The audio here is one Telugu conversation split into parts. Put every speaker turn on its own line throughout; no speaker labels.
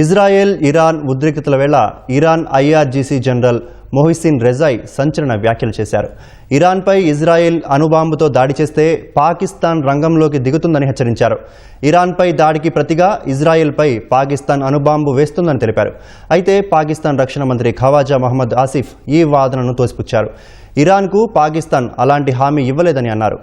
ఇజ్రాయెల్ ఇరాన్ ఉద్రిక్తతల వేళ Iran IRGC general Mohsen Rezaei సంచలన వ్యాఖ్యలు చేశారు. ఇరాన్పై ఇజ్రాయెల్ అణుబాంబుతో దాడి చేస్తే పాకిస్తాన్ రంగంలోకి దిగుతుందని హెచ్చరించారు. ఇరాన్పై దాడికి ప్రతిగా ఇజ్రాయెల్పై పాకిస్తాన్ అణుబాంబు వేస్తుందని తెలిపారు. అయితే పాకిస్తాన్ రక్షణ మంత్రి ఖవాజా మహమ్మద్ ఆసిఫ్ ఈ వాదనను తోసిపుచ్చారు. ఇరాన్కు పాకిస్తాన్ అలాంటి హామీ ఇవ్వలేదని అన్నారు.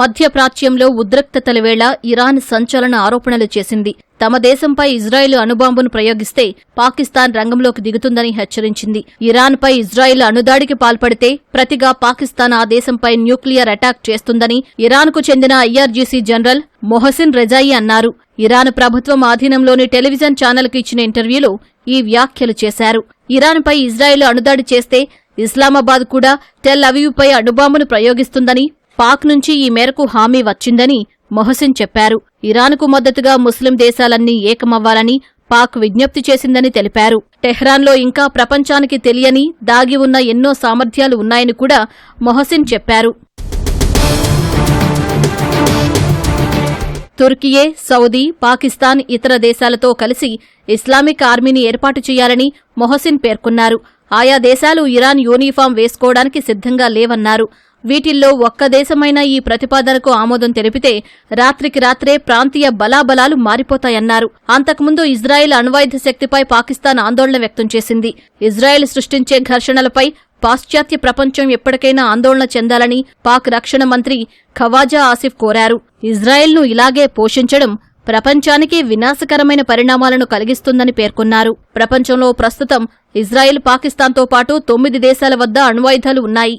మధ్యప్రాచ్యంలో ఉద్రిక్తతల వేళ ఇరాన్ సంచలన ఆరోపణలు చేసింది. తమ దేశంపై ఇజ్రాయెల్ అణుబాంబును ప్రయోగిస్తే పాకిస్తాన్ రంగంలోకి దిగుతుందని హెచ్చరించింది. ఇరాన్పై ఇజ్రాయెల్ అణుదాడికి పాల్పడితే ప్రతిగా పాకిస్తాన్ ఆ దేశంపై న్యూక్లియర్ అటాక్ చేస్తుందని ఇరాన్కు చెందిన ఐఆర్జీసీ జనరల్ మొహసిన్ రెజాయి అన్నారు. ఇరాన్ ప్రభుత్వం ఆధీనంలోని టెలివిజన్ ఛానల్కు ఇచ్చిన ఇంటర్వ్యూలో ఈ వ్యాఖ్యలు చేశారు. ఇరాన్పై ఇజ్రాయెల్ అణుదాడి చేస్తే ఇస్లామాబాద్ కూడా టెల్ అవీవ్పై అణుబాంబును ప్రయోగిస్తుందని పాక్ నుంచి ఈ మేరకు హామీ వచ్చిందని మొహసిన్ చెప్పారు. ఇరాన్కు మద్దతుగా ముస్లిం దేశాలన్నీ ఏకమవ్వాలని పాక్ విజ్ఞప్తి చేసిందని తెలిపారు. టెహ్రాన్లో ఇంకా ప్రపంచానికి తెలియని దాగి ఉన్న ఎన్నో సామర్థ్యాలు ఉన్నాయని కూడా మొహసిన్ చెప్పారు. తుర్కియే సౌదీ పాకిస్తాన్ ఇతర దేశాలతో కలిసి ఇస్లామిక్ ఆర్మీని ఏర్పాటు చేయాలని మొహసిన్ పేర్కొన్నారు. ఆయా దేశాలు ఇరాన్ యూనిఫామ్ వేసుకోవడానికి సిద్ధంగా లేవన్నారు. వీటిల్లో ఒక్క దేశమైనా ఈ ప్రతిపాదనకు ఆమోదం తెలిపితే రాత్రికి రాత్రే ప్రాంతీయ బలాబలాలు మారిపోతాయన్నారు. అంతకుముందు ఇజ్రాయెల్ అణ్వాయుధ శక్తిపై పాకిస్తాన్ ఆందోళన వ్యక్తం చేసింది. ఇజ్రాయెల్ సృష్టించే ఘర్షణలపై పాశ్చాత్య ప్రపంచం ఎప్పటికైనా ఆందోళన చెందాలని పాక్ రక్షణ మంత్రి ఖవాజా ఆసిఫ్ కోరారు. ఇజ్రాయెల్ను ఇలాగే పోషించడం ప్రపంచానికి వినాశకరమైన పరిణామాలను కలిగిస్తుందని పేర్కొన్నారు. ప్రపంచంలో ప్రస్తుతం ఇజ్రాయెల్ పాకిస్తాన్తో పాటు తొమ్మిది దేశాల వద్ద అణ్వాయుధాలు ఉన్నాయి.